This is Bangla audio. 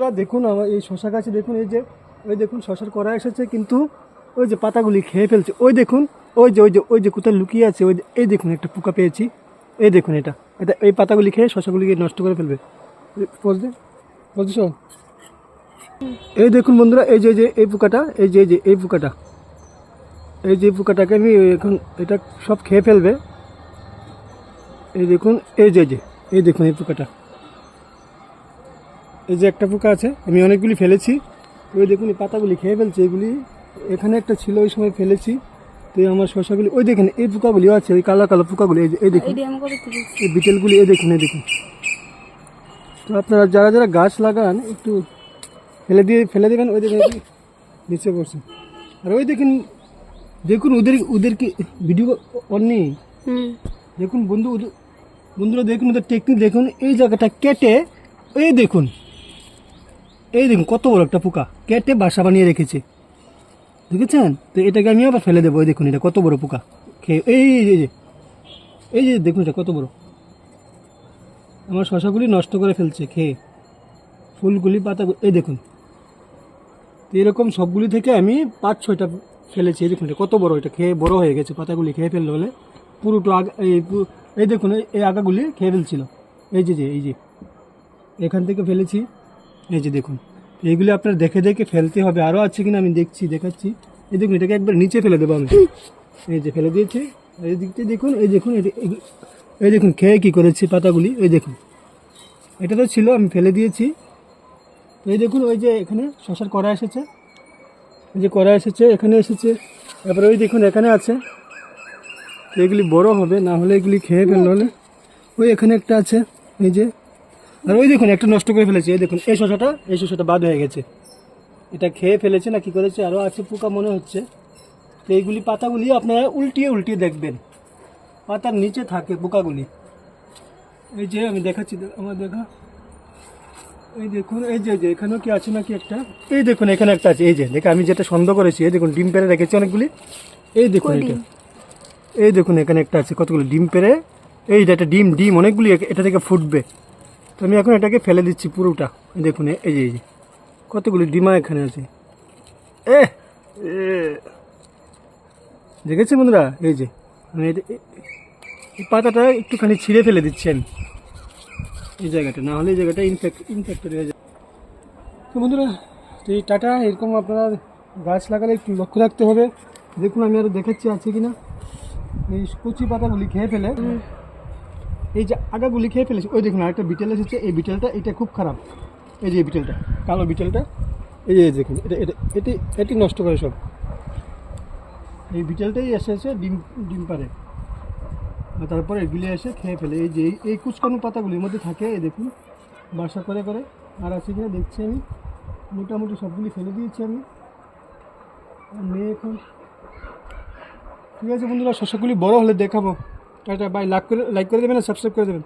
দেখুন আমার এই শশা গাছে দেখুন, এই যে, ওই দেখুন, শশার করা এসেছে, কিন্তু ওই যে পাতাগুলি খেয়ে ফেলছে। ওই দেখুন, ওই যে ওই যে ওই যে কোথায় লুকিয়ে আছে, ওই এই দেখুন, একটা পোকা পেয়েছি। এই দেখুন এটা এটা, এই পাতাগুলি খেয়ে শশাগুলিকে নষ্ট করে ফেলবে। এই দেখুন বন্ধুরা, এই যে এই যে, এই পোকাটা, এই যে এই যে, এই পোকাটা, এই যে পোকাটাকে আমি এখন এটা সব খেয়ে ফেলবে। এই দেখুন, এই যে এই যে, এই দেখুন এই পোকাটা। এই যে একটা পোকা আছে আমি অনেকগুলি ফেলেছি। ওই দেখুন এই পাতাগুলি খেয়ে ফেলছে এগুলি। এখানে একটা ছিল ওই সময় ফেলেছি। তো এই আমার শসাগুলি ওই দেখেন এই পোকাগুলিও আছে ওই কালো কালো পোকাগুলি এই এই দেখুন। এই বিটেলগুলি এই দেখুন এই দেখুন। তো আপনারা যারা যারা গাছ লাগান একটু ফেলে দিয়ে ফেলে দেবেন ওই দেখুন নিচে পড়ছে। আর ওই দেখুন দেখুন ওদের ওদের কি ভিডিও অন নেই? দেখুন বন্ধু বন্ধুরা দেখুন ওদের টেকনিক দেখুন। এই জায়গাটা কেটে এই দেখুন। এই দেখুন, কত বড় একটা পোকা। কেটে বাসা বানিয়ে রেখেছে। দেখেছেন? তো এটাকে আমি আবার ফেলে দেবো, এই দেখুন এটা কত বড় পোকা। খেয়ে, এই এই যে- এই যে দেখুন এটা কত বড়। আমার শশাগুলি নষ্ট করে ফেলছে, খেয়ে। ফুলগুলি পাতা এই দেখুন। তো এরকম সবগুলি থেকে আমি পাঁচ, ছয়টা ফেলেছি, এই দেখুন এটা কত বড়, এটা খেয়ে বড় হয়ে গেছে, পাতাগুলি খেয়ে ফেললে হলে পুরোটা আগা, এই এই দেখুন এই- এই আগাগুলি খেয়ে ফেলছিল। এই যে যে, এই যে, এখান থেকে ফেলেছি। এই যে দেখুন, এইগুলি আপনার দেখে দেখে ফেলতে হবে। আরও আছে কিনা আমি দেখছি, দেখাচ্ছি। এই দেখুন, এটাকে একবার নিচে ফেলে দেবো আমি। এই যে ফেলে দিয়েছি। এই দিকটা দেখুন, এই দেখুন এই দেখুন খেয়ে কী করেছি পাতাগুলি, এই দেখুন। এটা তো ছিল, আমি ফেলে দিয়েছি। তো এই দেখুন, ওই যে এখানে শশার কড়া এসেছে। এই যে কড়া এসেছে, এখানে এসেছে। তারপরে ওই দেখুন, এখানে আছে। এগুলি বড় হবে, না হলে এগুলি খেয়ে ফেললে ওই এখানে একটা আছে, এই যে আর ওই দেখুন একটা নষ্ট করে ফেলেছে। এই দেখুন এই শশাটা এই শশাটা বাদ হয়ে গেছে। এটা খেয়ে ফেলেছে না কি করেছে? আরও আছে পোকা মনে হচ্ছে। তো এইগুলি পাতাগুলি আপনারা উল্টিয়ে উল্টিয়ে দেখবেন। পাতার নিচে থাকে পোকাগুলি। এই যে আমি দেখাচ্ছি আমার দেখা। এই দেখুন এই যে যে এখানেও কি আছে নাকি একটা? এই দেখুন এখানে একটা আছে। এই যে দেখে আমি যেটা সন্দেহ করেছি এই দেখুন ডিম পেরে রেখেছি অনেকগুলি। এই দেখুন এটা। এই দেখুন এখানে একটা আছে কতগুলো ডিম পেরে এই যে একটা ডিম ডিম অনেকগুলি এটা থেকে ফুটবে। তো আমি এখন এটাকে ফেলে দিচ্ছি পুরোটা। দেখুন, এই যে এই যে। কতগুলি ডিমা এখানে আছে। এ। দেখেছি বন্ধুরা? এই যে, আমি এই পাতাটা একটুখানি ছিঁড়ে ফেলে দিচ্ছি আমি। এই জায়গাটা, না হলে এই জায়গাটা ইনফেক্ট ইনফেক্টেড হয়ে যায়। তো বন্ধুরা, তো এই টাটা, এরকম আপনারা গাছ লাগালে একটু লক্ষ্য রাখতে হবে। দেখুন, আমি আরও দেখাচ্ছি আছে কি না এই কচি পাতাগুলি খেয়ে ফেলে। এই যে আগাগুলি খেয়ে ফেলেছে, ওই দেখুন আরেকটা বিটেল এসেছে, এই বিটেলটা, এটা খুব খারাপ। এই যে বিটেলটা, কালো বিটেলটা, এই যে দেখুন, এটা এটা, এটি এটি নষ্ট করে সব। এই বিটেলটাই এসেছে ডিম ডিম পারে তারপরে এগুলি এসে খেয়ে ফেলে। এই যে, এই- এই কুচকানো পাতাগুলির মধ্যে থাকে, এই দেখুন, বাসা করে করে। আর আছে কিনা দেখছি আমি। মোটামুটি সবগুলি ফেলে দিয়েছি আমি। মেয়ে এখন ঠিক আছে বন্ধুরা শস্যগুলি বড় হলে দেখাবো। টাটা বাই লাইক করে লাইক করে দেবেন আর সাবস্ক্রাইব করে দেবেন।